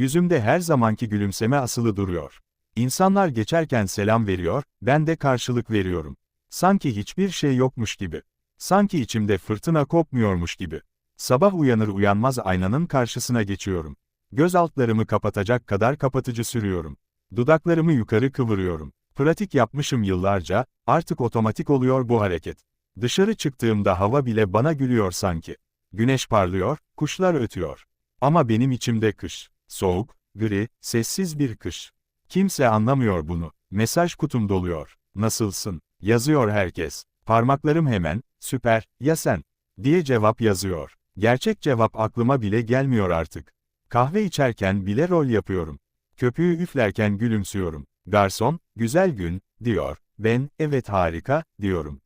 Yüzümde her zamanki gülümseme asılı duruyor. İnsanlar geçerken selam veriyor, ben de karşılık veriyorum. Sanki hiçbir şey yokmuş gibi. Sanki içimde fırtına kopmuyormuş gibi. Sabah uyanır uyanmaz aynanın karşısına geçiyorum. Göz altlarımı kapatacak kadar kapatıcı sürüyorum. Dudaklarımı yukarı kıvırıyorum. Pratik yapmışım yıllarca, artık otomatik oluyor bu hareket. Dışarı çıktığımda hava bile bana gülüyor sanki. Güneş parlıyor, kuşlar ötüyor. Ama benim içimde kış. Soğuk, gri, sessiz bir kış. Kimse anlamıyor bunu. Mesaj kutum doluyor. Nasılsın? Yazıyor herkes. Parmaklarım hemen, süper, ya sen? diye cevap yazıyor. Gerçek cevap aklıma bile gelmiyor artık. Kahve içerken bile rol yapıyorum. Köpüğü üflerken gülümsüyorum. Garson, güzel gün, diyor. Ben, evet harika, diyorum.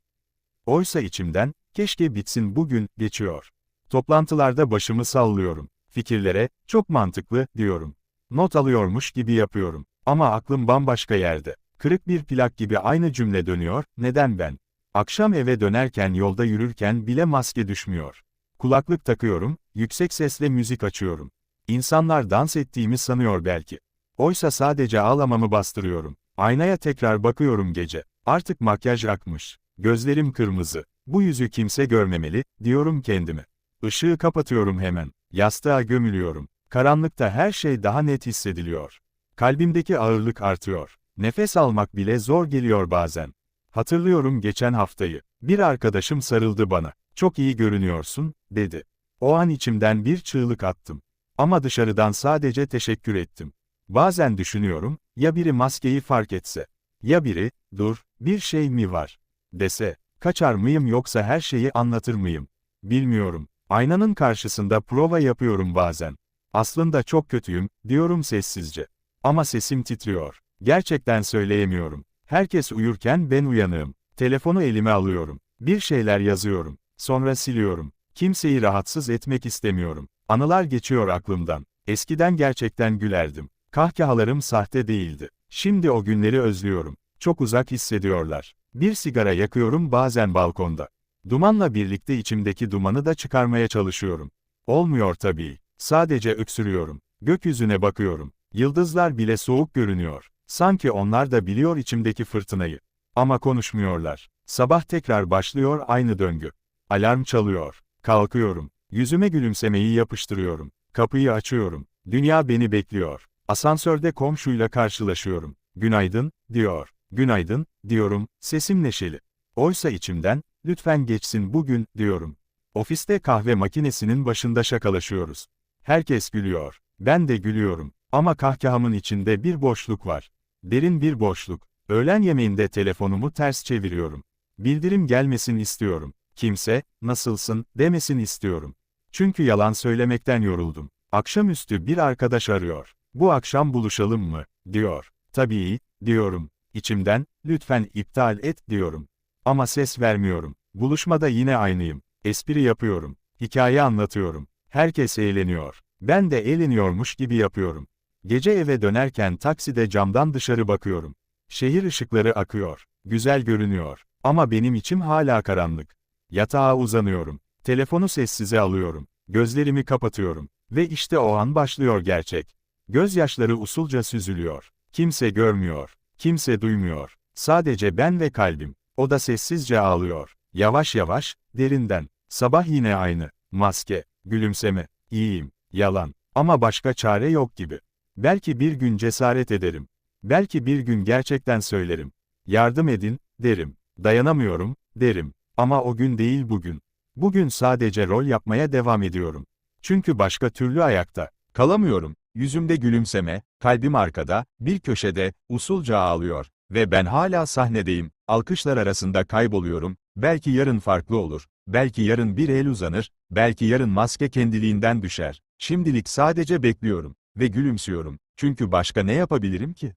Oysa içimden, keşke bitsin bugün, geçiyor. Toplantılarda başımı sallıyorum. Fikirlere, çok mantıklı, diyorum. Not alıyormuş gibi yapıyorum. Ama aklım bambaşka yerde. Kırık bir plak gibi aynı cümle dönüyor, neden ben? Akşam eve dönerken yolda yürürken bile maske düşmüyor. Kulaklık takıyorum, yüksek sesle müzik açıyorum. İnsanlar dans ettiğimi sanıyor belki. Oysa sadece ağlamamı bastırıyorum. Aynaya tekrar bakıyorum gece. Artık makyaj akmış. Gözlerim kırmızı. Bu yüzü kimse görmemeli, diyorum kendime. Işığı kapatıyorum hemen. Yastığa gömülüyorum. Karanlıkta her şey daha net hissediliyor. Kalbimdeki ağırlık artıyor. Nefes almak bile zor geliyor bazen. Hatırlıyorum geçen haftayı. Bir arkadaşım sarıldı bana. Çok iyi görünüyorsun, dedi. O an içimden bir çığlık attım. Ama dışarıdan sadece teşekkür ettim. Bazen düşünüyorum, ya biri maskeyi fark etse? Ya biri, dur, bir şey mi var? Dese, kaçar mıyım yoksa her şeyi anlatır mıyım? Bilmiyorum. Aynanın karşısında prova yapıyorum bazen. Aslında çok kötüyüm, diyorum sessizce. Ama sesim titriyor. Gerçekten söyleyemiyorum. Herkes uyurken ben uyanığım. Telefonu elime alıyorum. Bir şeyler yazıyorum. Sonra siliyorum. Kimseyi rahatsız etmek istemiyorum. Anılar geçiyor aklımdan. Eskiden gerçekten gülerdim. Kahkahalarım sahte değildi. Şimdi o günleri özlüyorum. Çok uzak hissediyorlar. Bir sigara yakıyorum bazen balkonda. Dumanla birlikte içimdeki dumanı da çıkarmaya çalışıyorum. Olmuyor tabii. Sadece öksürüyorum. Gökyüzüne bakıyorum. Yıldızlar bile soğuk görünüyor. Sanki onlar da biliyor içimdeki fırtınayı. Ama konuşmuyorlar. Sabah tekrar başlıyor aynı döngü. Alarm çalıyor. Kalkıyorum. Yüzüme gülümsemeyi yapıştırıyorum. Kapıyı açıyorum. Dünya beni bekliyor. Asansörde komşuyla karşılaşıyorum. Günaydın, diyor. Günaydın, diyorum, sesim neşeli. Oysa içimden, lütfen geçsin bugün, diyorum. Ofiste kahve makinesinin başında şakalaşıyoruz. Herkes gülüyor. Ben de gülüyorum. Ama kahkahamın içinde bir boşluk var. Derin bir boşluk. Öğlen yemeğinde telefonumu ters çeviriyorum. Bildirim gelmesin istiyorum. Kimse, nasılsın, demesin istiyorum. Çünkü yalan söylemekten yoruldum. Akşamüstü bir arkadaş arıyor. Bu akşam buluşalım mı, diyor. Tabii, diyorum. İçimden, lütfen iptal et, diyorum. Ama ses vermiyorum. Buluşmada yine aynıyım. Espri yapıyorum. Hikaye anlatıyorum. Herkes eğleniyor. Ben de eğleniyormuş gibi yapıyorum. Gece eve dönerken takside camdan dışarı bakıyorum. Şehir ışıkları akıyor. Güzel görünüyor. Ama benim içim hala karanlık. Yatağa uzanıyorum. Telefonu sessize alıyorum. Gözlerimi kapatıyorum. Ve işte o an başlıyor gerçek. Gözyaşları usulca süzülüyor. Kimse görmüyor. Kimse duymuyor. Sadece ben ve kalbim. O da sessizce ağlıyor. Yavaş yavaş, derinden. Sabah yine aynı. Maske, gülümseme, iyiyim, yalan. Ama başka çare yok gibi. Belki bir gün cesaret ederim. Belki bir gün gerçekten söylerim. Yardım edin, derim. Dayanamıyorum, derim. Ama o gün değil bugün. Bugün sadece rol yapmaya devam ediyorum. Çünkü başka türlü ayakta kalamıyorum. Yüzümde gülümseme, kalbim arkada, bir köşede, usulca ağlıyor. Ve ben hala sahnedeyim, alkışlar arasında kayboluyorum, belki yarın farklı olur, belki yarın bir el uzanır, belki yarın maske kendiliğinden düşer. Şimdilik sadece bekliyorum ve gülümsüyorum. Çünkü başka ne yapabilirim ki?